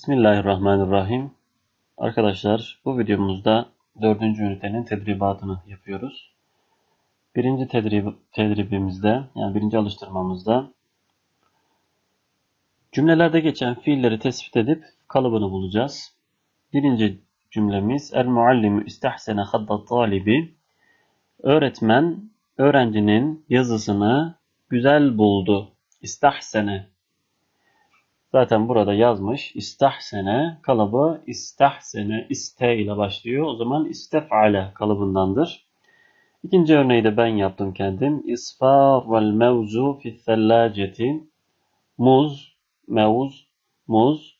Bismillahirrahmanirrahim. Arkadaşlar bu videomuzda dördüncü ünitenin tedribatını yapıyoruz. Birinci tedrib, tedribimizde yani birinci alıştırmamızda cümlelerde geçen fiilleri tespit edip kalıbını bulacağız. Birinci cümlemiz El muallimu istahsene hadda talibi Öğretmen öğrencinin yazısını güzel buldu. İstahsene Zaten burada yazmış. İstahsene kalıbı istahsene iste ile başlıyor. O zaman istef'ale kalıbındandır. İkinci örneği de ben yaptım kendim. İsfar vel mevzu fi thellaceti. Muz, mevz, muz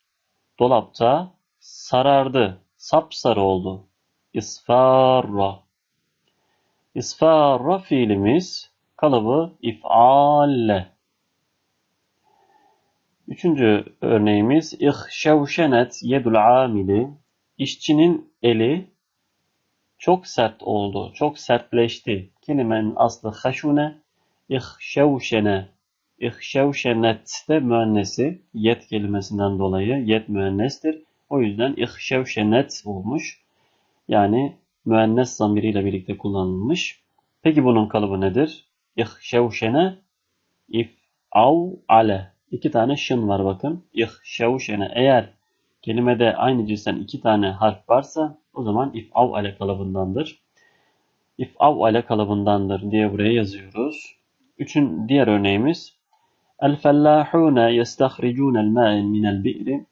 dolapta sarardı. Sapsarı oldu. İsfarra. İsfarra fiilimiz kalıbı if'alle Üçüncü örneğimiz İhşevşenet yedul amili İşçinin eli çok sert oldu, çok sertleşti. Kelimenin aslı haşune, ihşevşene. İhşevşenet de müennesi. Yet kelimesinden dolayı yet müennestir. O yüzden ihşevşenet olmuş. Yani müennes zamiriyle birlikte kullanılmış. Peki bunun kalıbı nedir? İhşevşene if av ale İki tane şın var bakın. İhşevşene. Eğer kelimede aynı cinsten iki tane harf varsa o zaman if'av ale kalıbındandır. İf'av ale kalıbındandır diye buraya yazıyoruz. Üçün diğer örneğimiz El fellahune yestahricunel ma'in minel bi'ri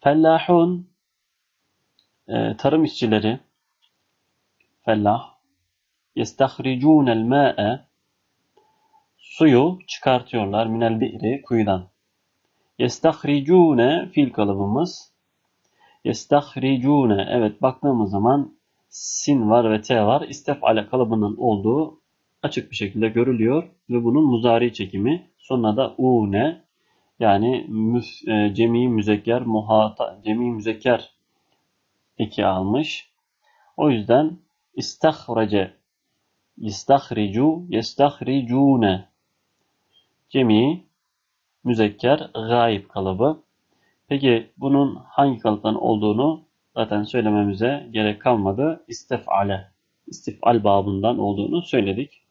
Fellahun e, tarım işçileri fellah yestahricunel ma'e Suyu çıkartıyorlar minel bi'ri kuyudan. Yestahricune fiil kalıbımız. Yestahricune evet baktığımız zaman sin var ve te var. İstefale kalıbının olduğu açık bir şekilde görülüyor ve bunun muzari çekimi. Sonra da une yani müf, e, cemi müzekker muhata cemi müzekker eki almış. O yüzden istahrece yestahricu yestahricune Cemi, müzekker, gayip kalıbı. Peki bunun hangi kalıptan olduğunu zaten söylememize gerek kalmadı. İstef'ale, istif'al babından olduğunu söyledik.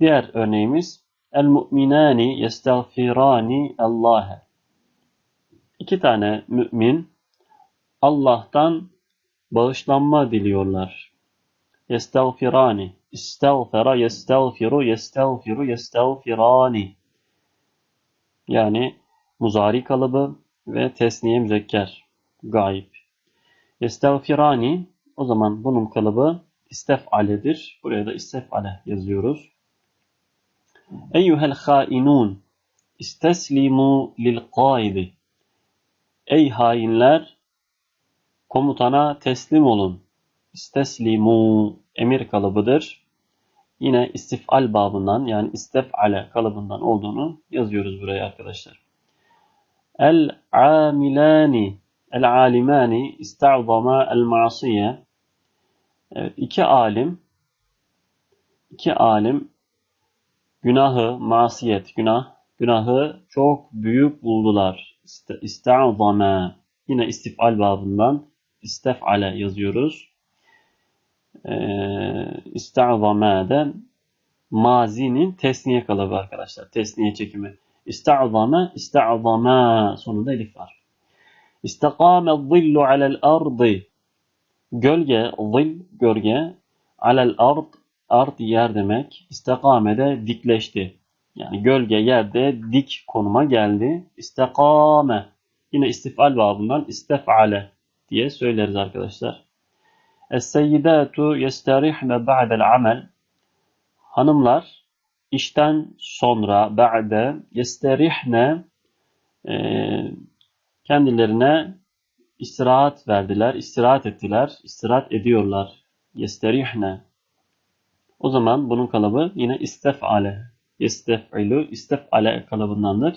Diğer örneğimiz El mu'minani yestağfirani Allah'e. İki tane mümin Allah'tan bağışlanma diliyorlar. Yestağfirani. İstağfira, yestağfiru, yestağfiru, yestağfirani. Yani muzari kalıbı ve tesniye müzekker. Gayip. Estağfirani o zaman bunun kalıbı istef'aledir. Buraya da istef'ale yazıyoruz. Eyyuhel hainun isteslimu lil kaidi. Ey hainler komutana teslim olun. İsteslimu emir kalıbıdır yine istifal babından yani istefale kalıbından olduğunu yazıyoruz buraya arkadaşlar. El amilani el alimani ista'zama el masiye Evet iki alim iki alim günahı, masiyet, günah, günahı çok büyük buldular. İsta'zama yine istifal babından istefale yazıyoruz e, mazinin tesniye kalıbı arkadaşlar. Tesniye çekimi. İsta'zama, ista'zama sonunda elif var. İstakame zillu alel ardı. Gölge, zil, gölge. Alel ard, ard yer demek. İstakame dikleşti. Yani gölge yerde dik konuma geldi. İstakame. Yine istifal babından istefale diye söyleriz arkadaşlar. Es-seyyidatu yesterihne ba'del amel. Hanımlar işten sonra ba'de yesterihne kendilerine istirahat verdiler, istirahat ettiler, istirahat ediyorlar. Yesterihne. O zaman bunun kalıbı yine istef'ale. Yestef'ilu, istef'ale kalıbındandır.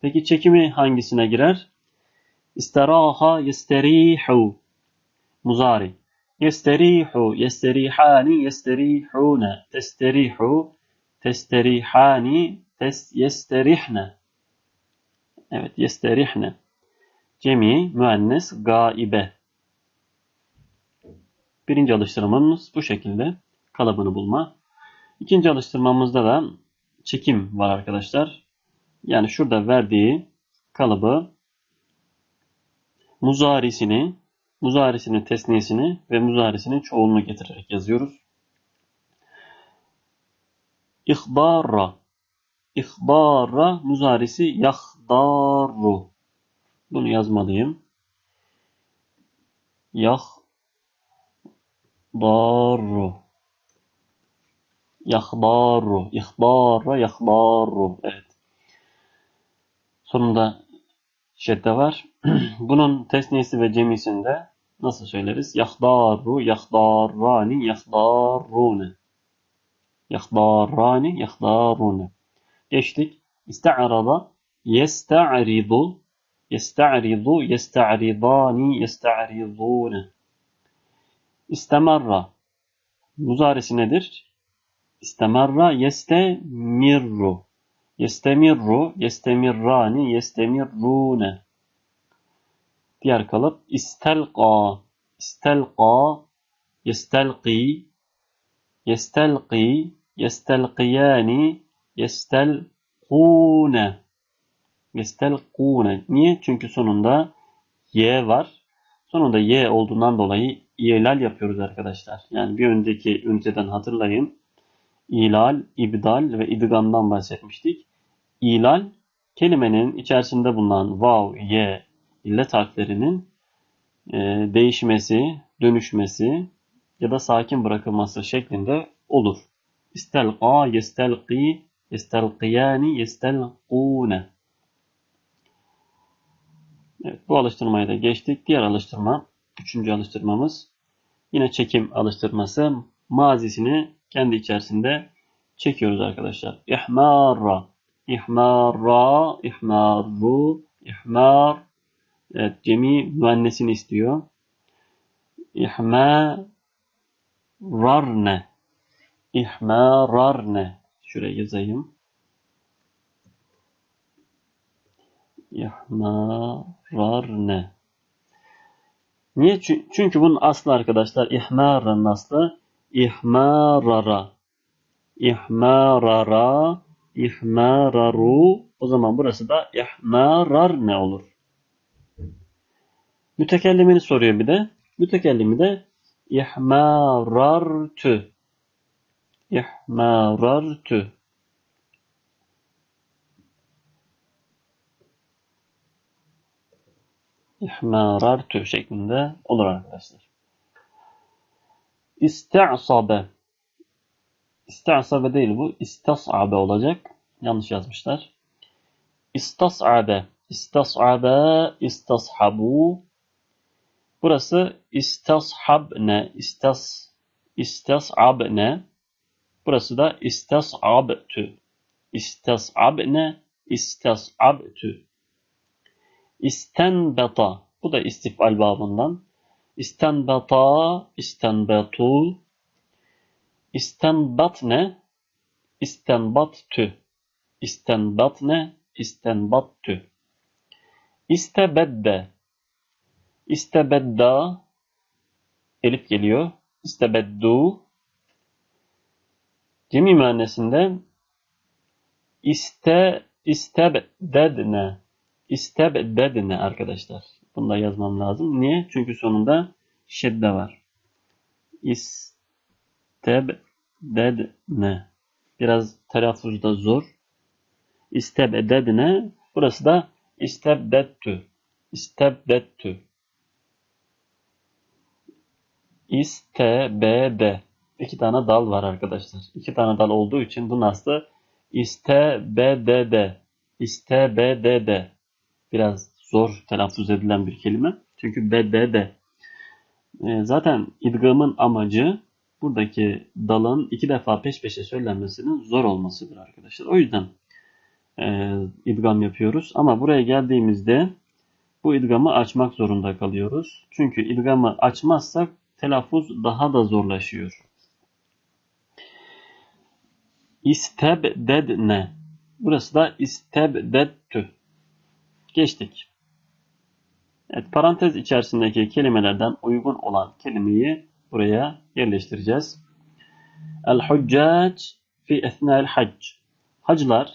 Peki çekimi hangisine girer? İsteraha yesterihu. Muzari. Yesterihu, yesterihani, yesterihune, testerihu, testerihani, tes. Evet, yesterihne. Cemi, müennes, gaibe. Birinci alıştırmamız bu şekilde. Kalıbını bulma. İkinci alıştırmamızda da çekim var arkadaşlar. Yani şurada verdiği kalıbı muzarisini, muzarisinin tesniyesini ve muzarisinin çoğulunu getirerek yazıyoruz. İhbara. İhbara muzarisi yahdaru. Bunu yazmalıyım. Yahdaru. Yahdaru. İhbara yahdaru. Evet. Sonunda şedde var. Bunun tesniyesi ve cemisinde nasıl söyleriz? Yahdaru, yahdarrani, yahdarrune. Yahdarrani, yahdarrune. Geçtik. İsta'rada, yesta'ridu, yesta'ridu, yesta'ridani, yesta'ridune. İstemarra. Muzaresi nedir? İstemarra yestemirru. Yestemirru, yestemirrani, yestemirrune. Diğer kalıp istelqa, istelqa, yestelqi, yestelqi, yestelqiyani, yestelqune. Yestelqune. Niye? Çünkü sonunda y var. Sonunda y olduğundan dolayı ilal yapıyoruz arkadaşlar. Yani bir önceki üniteden hatırlayın. İlal, ibdal ve idgamdan bahsetmiştik. İlal kelimenin içerisinde bulunan vav, ye, illet harflerinin e, değişmesi, dönüşmesi ya da sakin bırakılması şeklinde olur. İstelqa, yestelqi, yestelqiyani, yestelqune. Evet, bu alıştırmaya da geçtik. Diğer alıştırma, üçüncü alıştırmamız yine çekim alıştırması. Mazisini kendi içerisinde çekiyoruz arkadaşlar. İhmarra, ihmarra, ihmarru, ihmar. Evet, cemi müennesini istiyor. İhmararne, ihmararne. Şuraya yazayım. İhmararne. Niye? Çünkü bunun aslı arkadaşlar ihmarın aslı ihmarara. İhmarara, ihmararu. O zaman burası da ihmarar ne olur? Mütekellimini soruyor bir de. Mütekellimi de ihmarartü. İhmarartü. İhmarartü şeklinde olur arkadaşlar. İste'sabe. İste'sabe değil bu. İstas'abe olacak. Yanlış yazmışlar. İstas'abe. İstas'abe. İstashabu. Burası istashabne. İstas, istasabne. Burası da istasabtü. İstasabne. İstasabtü. İstenbeta. Bu da istifal babından. İstenbeta, istenbetu, istenbatne, istenbattü, istenbatne, istenbattü. İstebedde, istebedda, elif geliyor. İstebeddu, cemi müennesinde iste, istebdedne, istebdedne arkadaşlar. Bunu da yazmam lazım. Niye? Çünkü sonunda şedde var. İstebdedne. Biraz telaffuzda zor. İstebdedne. Burası da istebdettü. İstebdettü. İstebede. İki tane dal var arkadaşlar. İki tane dal olduğu için bu nasıl? İstebedede. İstebedede. Biraz zor telaffuz edilen bir kelime. Çünkü bedede. E, zaten idgamın amacı buradaki dalın iki defa peş peşe söylenmesinin zor olmasıdır arkadaşlar. O yüzden e, idgam yapıyoruz. Ama buraya geldiğimizde bu idgamı açmak zorunda kalıyoruz. Çünkü idgamı açmazsak telaffuz daha da zorlaşıyor. İstebdedne. Burası da istebdettü. Geçtik. Evet, parantez içerisindeki kelimelerden uygun olan kelimeyi buraya yerleştireceğiz. El-Huccac fi esna'l hac. Hacılar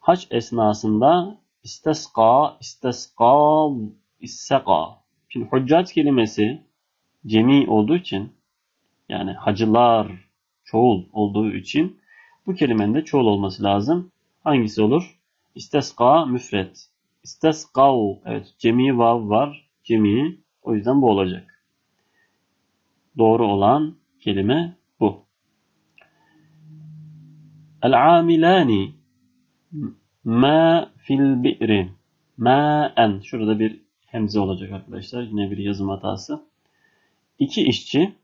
hac esnasında istesqa, istesqa, isteka. Şimdi huccac kelimesi cemi olduğu için yani hacılar çoğul olduğu için bu kelimenin de çoğul olması lazım. Hangisi olur? İstesqa müfret. İstesqav. Evet cemi vav var. Cemi. O yüzden bu olacak. Doğru olan kelime bu. El-amilani ma fil bi'ri ma'en. Şurada bir hemze olacak arkadaşlar. Yine bir yazım hatası. İki işçi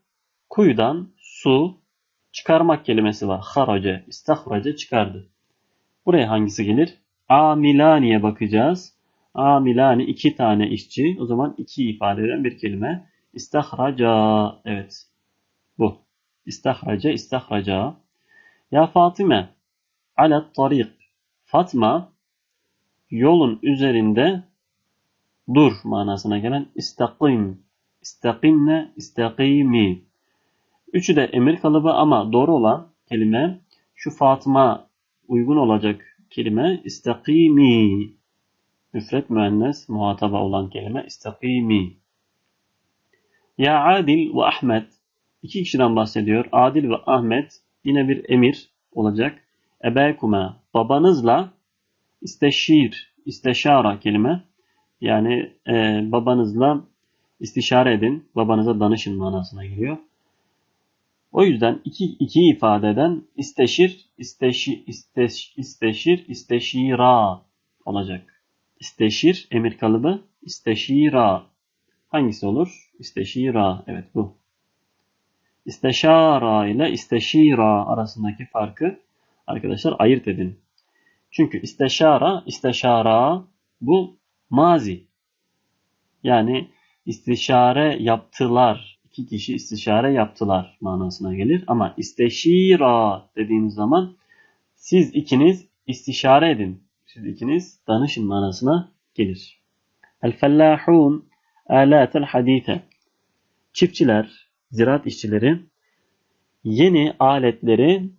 kuyudan su çıkarmak kelimesi var. Harace, istahrace çıkardı. Buraya hangisi gelir? Amilani'ye bakacağız. Amilani iki tane işçi. O zaman iki ifade eden bir kelime. İstahraca. Evet. Bu. İstahraca, istahraca. Ya Fatime. Alet tarik. Fatma yolun üzerinde dur manasına gelen istakim. İstakimne, istakimi. Üçü de emir kalıbı ama doğru olan kelime şu Fatıma uygun olacak kelime istakimi. Müfret müennes muhataba olan kelime istakimi. Ya Adil ve Ahmet. iki kişiden bahsediyor. Adil ve Ahmet yine bir emir olacak. Ebekuma babanızla isteşir, isteşara kelime. Yani e, babanızla istişare edin, babanıza danışın manasına geliyor. O yüzden iki, iki ifadeden isteşir, isteşi, isteş, isteşir, isteşira olacak. İsteşir emir kalıbı, isteşira. Hangisi olur? İsteşira. Evet bu. İsteşara ile isteşira arasındaki farkı arkadaşlar ayırt edin. Çünkü isteşara, isteşara bu mazi. Yani istişare yaptılar. İki kişi istişare yaptılar manasına gelir. Ama isteşira dediğimiz zaman siz ikiniz istişare edin. Siz ikiniz danışın manasına gelir. El-fellahun alatel hadite. Çiftçiler, ziraat işçileri yeni aletleri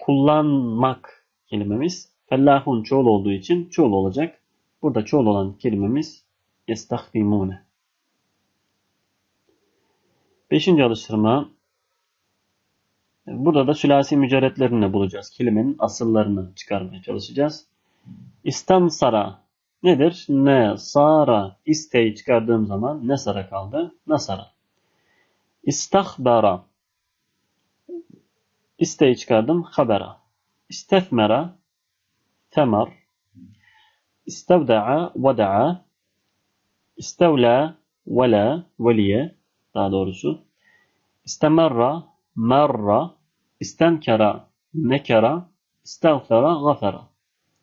kullanmak kelimemiz fellahun çoğul olduğu için çoğul olacak. Burada çoğul olan kelimemiz yestahdimune. Beşinci alıştırma. Burada da sülasi mücerretlerini bulacağız. Kelimenin asıllarını çıkarmaya çalışacağız. İstansara nedir? Ne, sara, isteği çıkardığım zaman ne sara kaldı? Nasara. İstahbara isteği çıkardım. Habera. İstefmera temar. İstevda'a vada'a. İstevla vela veliye daha doğrusu. İstemerra, merra, istenkara, nekara, istağfara, gafara.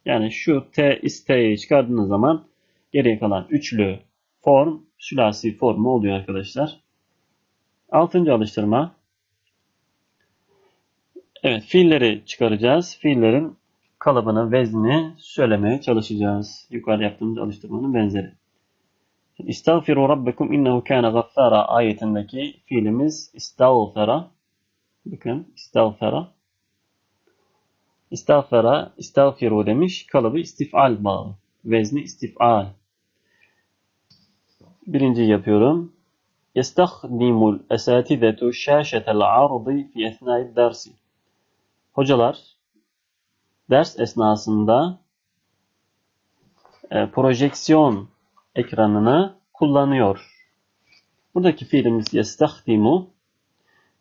Yani şu T isteği çıkardığınız zaman geriye kalan üçlü form sülasi formu oluyor arkadaşlar. Altıncı alıştırma. Evet fiilleri çıkaracağız. Fiillerin kalıbını, veznini söylemeye çalışacağız. Yukarı yaptığımız alıştırmanın benzeri. İstağfiru rabbekum innehu kâne gaffara ayetindeki fiilimiz istağfara. Bakın istağfara. İstağfara, istağfiru demiş. Kalıbı istifal bağlı. Vezni istifal. Birinci yapıyorum. Yestahdimul esatidetu şaşetel ardı fi esna'id dersi. Hocalar ders esnasında e, projeksiyon ekranını kullanıyor. Buradaki fiilimiz yestahdimu.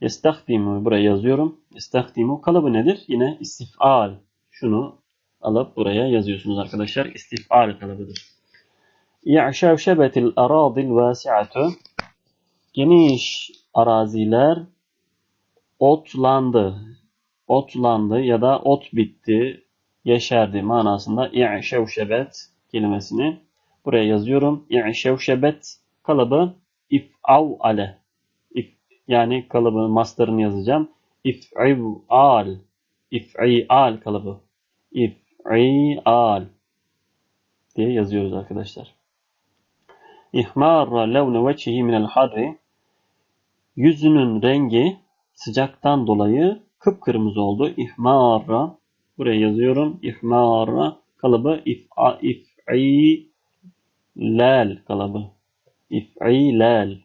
Yestahdimu buraya yazıyorum. Yestahdimu kalıbı nedir? Yine istifal. Şunu alıp buraya yazıyorsunuz arkadaşlar. İstifal kalıbıdır. İ'şevşebetil aradil vasi'atu Geniş araziler otlandı. Otlandı ya da ot bitti, yeşerdi manasında i'şevşebet kelimesini Buraya yazıyorum. İ'şevşebet kalıbı if'av ale. If, yani kalıbı mastarını yazacağım. İf'al. İf'ial kalıbı. İf'ial diye yazıyoruz arkadaşlar. İhmarra levne veçhihi minel harri. Yüzünün rengi sıcaktan dolayı kıpkırmızı oldu. İhmarra. Buraya yazıyorum. İhmarra kalıbı if'a if'i lal kalıbı. İf'i lal.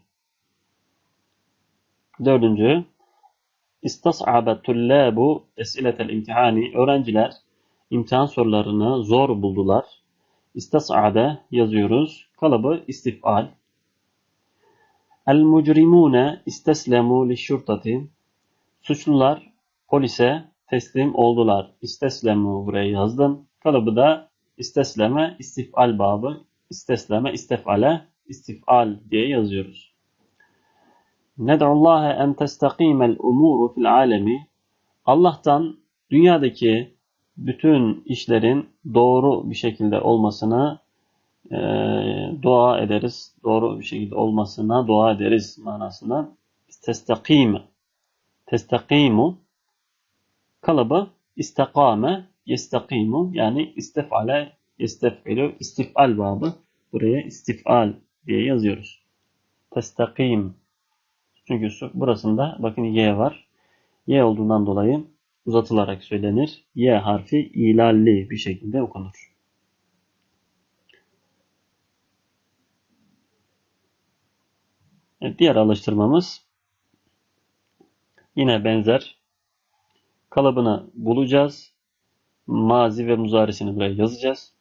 Dördüncü. İstas'abe tullabu esiletel imtihani. Öğrenciler imtihan sorularını zor buldular. İstas'abe yazıyoruz. Kalıbı istifal. El mucrimune isteslemu li şurtati. Suçlular polise teslim oldular. İsteslemu buraya yazdım. Kalıbı da istesleme istifal babı. İstesleme istifale istifal diye yazıyoruz. Ned'ullaha en testakimel umuru fil alemi. Allah'tan dünyadaki bütün işlerin doğru bir şekilde olmasını e, dua ederiz. Doğru bir şekilde olmasına dua ederiz manasında. Testakime. Testakimu kalıbı istakame yestakimu yani istifale yestef'ilu istifal babı. Buraya istifal diye yazıyoruz. Testakim. Çünkü burasında bakın y var. Y olduğundan dolayı uzatılarak söylenir. Y harfi ilalli bir şekilde okunur. Evet, diğer alıştırmamız yine benzer. Kalıbını bulacağız. Mazi ve muzarisini buraya yazacağız.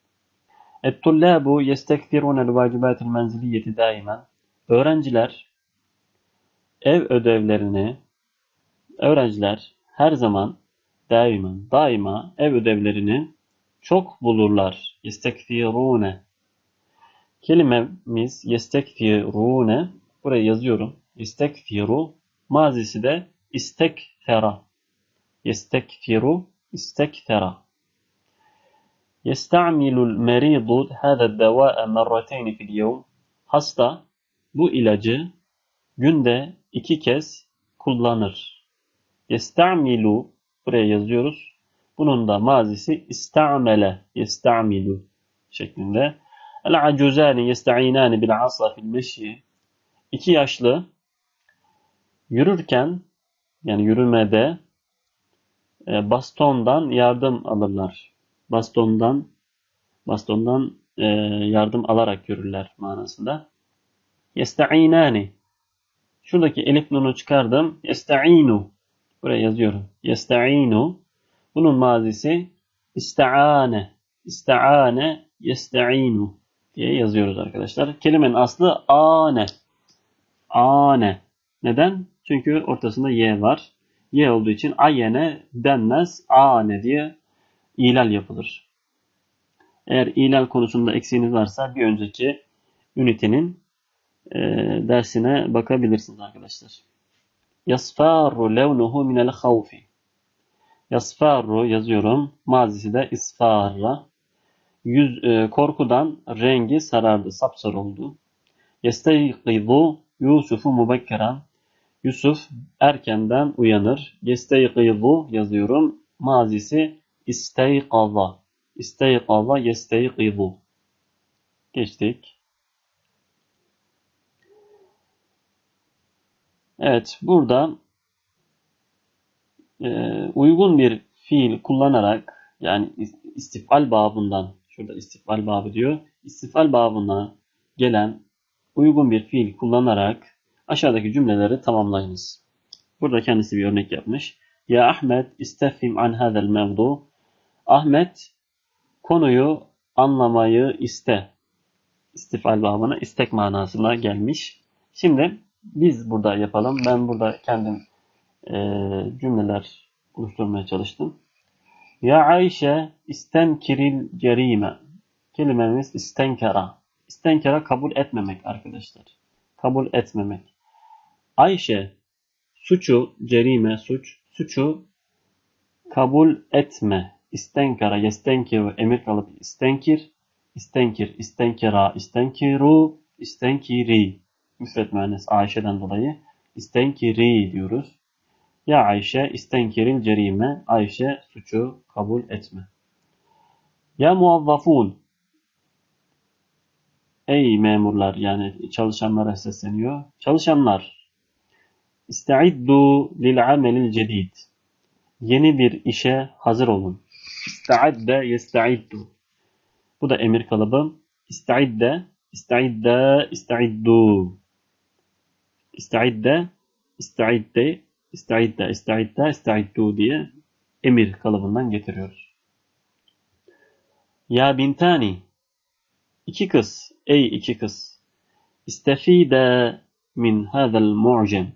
Et-tullabu yestekfirunel vacibatil menziliyeti daimen. Öğrenciler ev ödevlerini öğrenciler her zaman daima daima ev ödevlerini çok bulurlar. Yestekfirune. Kelimemiz yestekfirune. Buraya yazıyorum. Yestekfiru. Mazisi de istekfera. Yestekfiru istekfera. يستعمل المريض هذا الدواء مرتين في اليوم. Hasta bu ilacı günde iki kez kullanır. Yesta'milu buraya yazıyoruz. Bunun da mazisi istamele yesta'milu şeklinde. El acuzani yesta'inani bil asa fil meşyi. İki yaşlı yürürken yani yürümede e, bastondan yardım alırlar. Bastondan bastondan e, yardım alarak yürürler manasında. Yesta'inani Şuradaki elif nunu çıkardım. Yesta'inu. Buraya yazıyorum. Yesta'inu. Bunun mazisi ista'ane. İsta'ane yesta'inu diye yazıyoruz arkadaşlar. Kelimenin aslı ane. Ane. Neden? Çünkü ortasında y var. Y olduğu için ayene denmez. Ane diye ilal yapılır. Eğer ilal konusunda eksiğiniz varsa bir önceki ünitenin e, dersine bakabilirsiniz arkadaşlar. Yasfaru levnuhu minel havfi. Yasfaru yazıyorum. Mazisi de isfarra. Yüz, e, korkudan rengi sarardı, sapsarı oldu. Yesteyqizu Yusuf'u mubekkeran. Yusuf erkenden uyanır. Yesteyqizu yazıyorum. Mazisi isteyqaza. İsteyqaza yesteyqizu. Geçtik. Evet, burada e, uygun bir fiil kullanarak yani istifal babından, şurada istifal babı diyor, istifal babına gelen uygun bir fiil kullanarak aşağıdaki cümleleri tamamlayınız. Burada kendisi bir örnek yapmış. Ya Ahmet istefhim an hadel mevdu. Ahmet konuyu anlamayı iste. İstifal babına istek manasına gelmiş. Şimdi biz burada yapalım. Ben burada kendim e, cümleler oluşturmaya çalıştım. Ya Ayşe istenkiril cerime. Kelimemiz istenkara. İstenkara kabul etmemek arkadaşlar. Kabul etmemek. Ayşe suçu, cerime, suç, suçu kabul etme. İstenkara, yestenkiru, emir kalıp istenkir, istenkir, istenkira, istenkiru, istenkiri müfret mühendis Ayşe'den dolayı istenkiri diyoruz. Ya Ayşe istenkiril cerime. Ayşe suçu kabul etme. Ya muazzafun. Ey memurlar yani çalışanlara sesleniyor. Çalışanlar. İsta'iddu lil amelil cedid. Yeni bir işe hazır olun. İsta'adde yesta'iddu. Bu da emir kalıbı. İsta'idde, ista'idde, ista'iddu. İsta'idde, ista'idde, ista'idde, ista'idde, ista'iddu diye emir kalıbından getiriyoruz. Ya bintani. İki kız. Ey iki kız. İstefide min hadal mu'cem.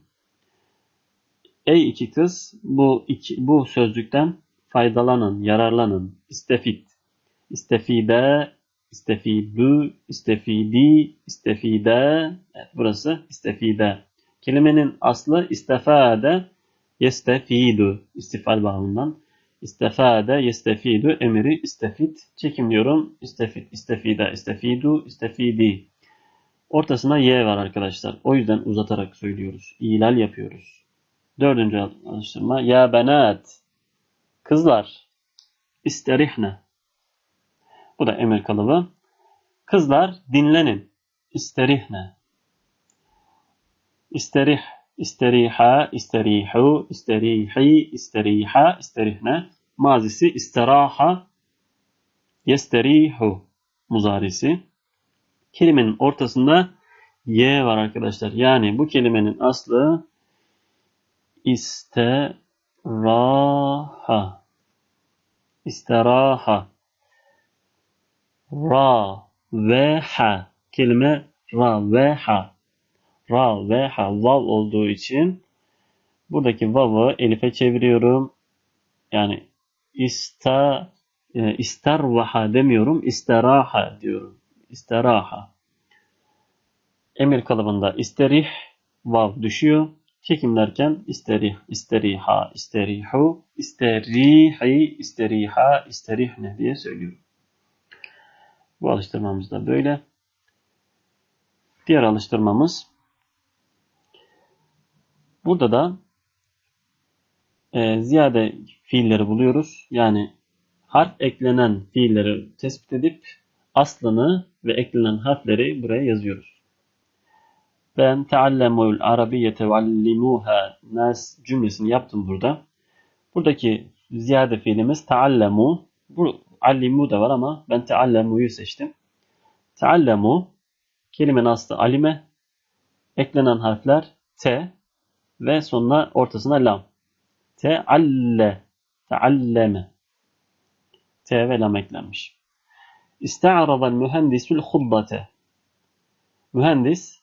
Ey iki kız bu iki, bu sözlükten faydalanın, yararlanın. İstefid. İstefide, istefidü, istefidi, istefide. Evet, burası istefide. Kelimenin aslı istefade, yestefidu. İstifal bağımından. İstefade, yestefidu, emiri istefid. Çekimliyorum. İstefid, istefide, istefidu, istefidi. Ortasına y var arkadaşlar. O yüzden uzatarak söylüyoruz. İlal yapıyoruz. Dördüncü alıştırma. Ya benat. Kızlar. İsterihne. Bu da emir kalıbı. Kızlar dinlenin. İsterihne. İsterih, isteriha, isterihu, isterihi, isteriha, isterihne. Mazisi istiraha, yesterihu muzarisi. Kelimenin ortasında y var arkadaşlar. Yani bu kelimenin aslı isteraha. İsteraha. Ra ve ha. Kelime ra ve ha. Ra ve ha. Vav olduğu için buradaki vav'ı elife çeviriyorum. Yani ista e, istervaha demiyorum. isteraha diyorum. İsteraha. Emir kalıbında isterih vav düşüyor. Çekimlerken isterih, isteriha, isterihu, isterihi, isteriha, isterihne diye söylüyorum. Bu alıştırmamız da böyle. Diğer alıştırmamız burada da e, ziyade fiilleri buluyoruz. Yani harf eklenen fiilleri tespit edip aslını ve eklenen harfleri buraya yazıyoruz. Ben teallemul arabiyete ve allimuha nas cümlesini yaptım burada. Buradaki ziyade fiilimiz teallemu. Bu allimu da var ama ben teallemu'yu seçtim. Teallemu kelimenin aslı alime. Eklenen harfler t ve sonuna ortasına lam. Tealle, tealleme. T ve lam eklenmiş. İsta'radal mühendisul huddate. Mühendis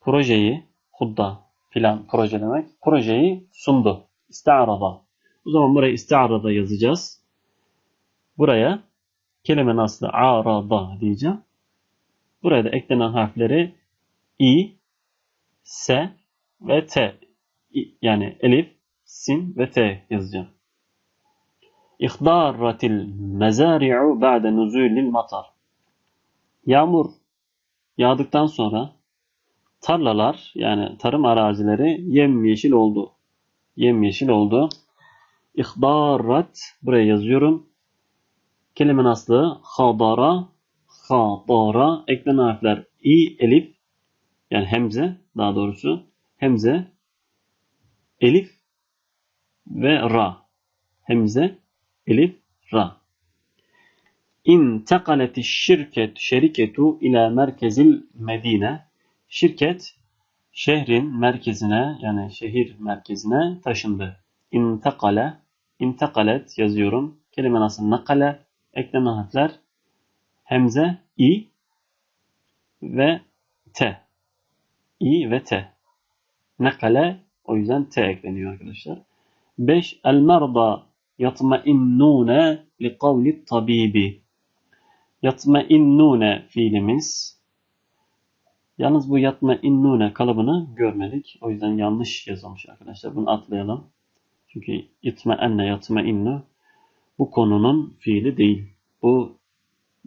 projeyi, hudda, plan, proje demek. Projeyi sundu. İsta'rada. O zaman buraya ista'rada yazacağız. Buraya kelimenin aslı arada diyeceğim. Buraya da eklenen harfleri i, s ve t. Yani elif, sin ve t yazacağım. İhdaratil mezari'u ba'de nuzulil matar. Yağmur yağdıktan sonra tarlalar yani tarım arazileri yemyeşil oldu. Yemyeşil oldu. İhdarat buraya yazıyorum. Kelimenin aslı hadara, hadara eklenen harfler i, elif yani hemze daha doğrusu hemze, elif ve ra. Hemze, elif, ra. İntekaleti şirket şeriketu ila merkezil medine. Şirket şehrin merkezine yani şehir merkezine taşındı. İntekale, intekalet yazıyorum. Kelime nasıl nakale, eklenen harfler hemze, i ve t. i ve t. Nakale o yüzden t ekleniyor arkadaşlar. 5. El merda yatmainnune li kavli tabibi. Yatmainnune fiilimiz. Yalnız bu yatmainnune kalıbını görmedik. O yüzden yanlış yazılmış arkadaşlar. Bunu atlayalım. Çünkü itmeenne yatmainnu bu konunun fiili değil. Bu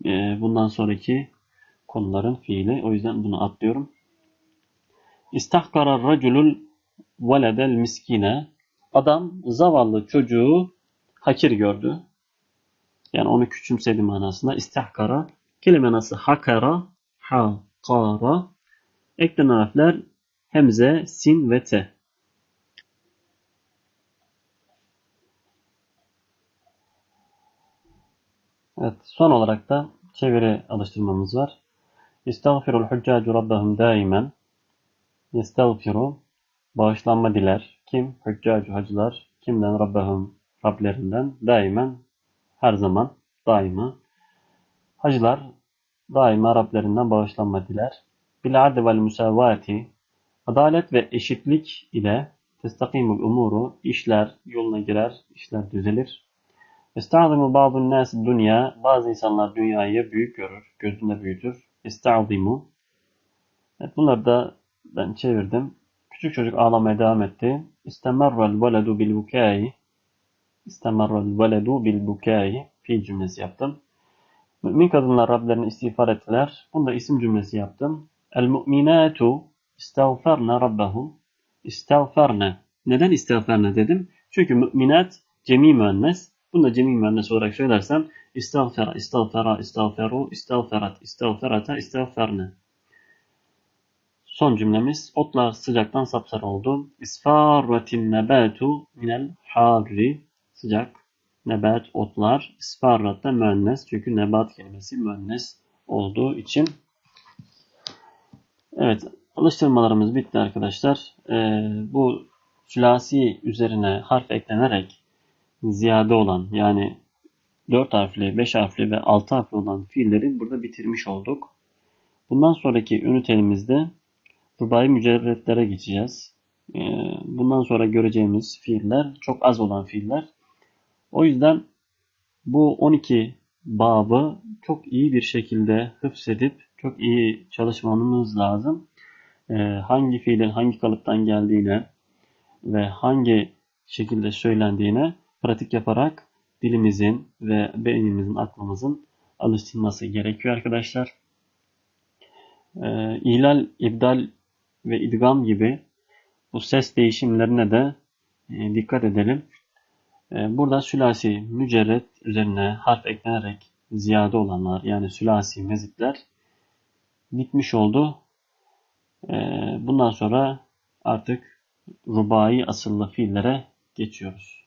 e, bundan sonraki konuların fiili. O yüzden bunu atlıyorum. İstahkara raculul veledel miskine. Adam zavallı çocuğu hakir gördü. Yani onu küçümsedi manasında. İstihkara kelime nasıl hakara ha kara. Eklenen harfler hemze, sin ve te. Evet, son olarak da çeviri alıştırmamız var. İstağfirul hüccacu rabbahum daimen. Yestağfiru bağışlanma diler. Kim? Hüccacu hacılar. Kimden? Rabbahum Rablerinden. Daimen her zaman, daima. Hacılar daima Rablerinden bağışlanma diler. Bil adli vel musavati adalet ve eşitlik ile testakimul umuru işler yoluna girer, işler düzelir. Estağzimu bazı nas dünya bazı insanlar dünyayı büyük görür, gözünde büyütür. Estağzimu Evet bunları da ben çevirdim. Küçük çocuk ağlamaya devam etti. İstemerrel veledu bil bukai İstemerrel veledu bil bukai fiil cümlesi yaptım. Mümin kadınlar Rablerine istiğfar ettiler. Bunu da isim cümlesi yaptım. El mu'minatu istağfarna. İstağfarna. Neden istağfarna dedim? Çünkü müminat cemi müennes. Bunu da cemi müennes olarak söylersem istağfara, istağfara, istağferu, istağferat, istağferata, istağfarna. Son cümlemiz otlar sıcaktan sapsarı oldu. İsfarratin nebatu minel harri sıcak nebat otlar. İsfarrat da müennes çünkü nebat kelimesi müennes olduğu için. Evet alıştırmalarımız bitti arkadaşlar. Ee, bu sülasi üzerine harf eklenerek ziyade olan yani 4 harfli, 5 harfli ve 6 harfli olan fiilleri burada bitirmiş olduk. Bundan sonraki ünitelimizde rubai mücerretlere geçeceğiz. Ee, bundan sonra göreceğimiz fiiller çok az olan fiiller. O yüzden bu 12 babı çok iyi bir şekilde hıfzedip çok iyi çalışmamız lazım. Ee, hangi fiilin hangi kalıptan geldiğine ve hangi şekilde söylendiğine pratik yaparak dilimizin ve beynimizin, aklımızın alıştırması gerekiyor arkadaşlar. Ee, İhlal, ibdal ve idgam gibi bu ses değişimlerine de e, dikkat edelim. E, burada sülasi mücerret üzerine harf eklenerek ziyade olanlar yani sülasi mezitler bitmiş oldu. E, bundan sonra artık rubai asıllı fiillere geçiyoruz.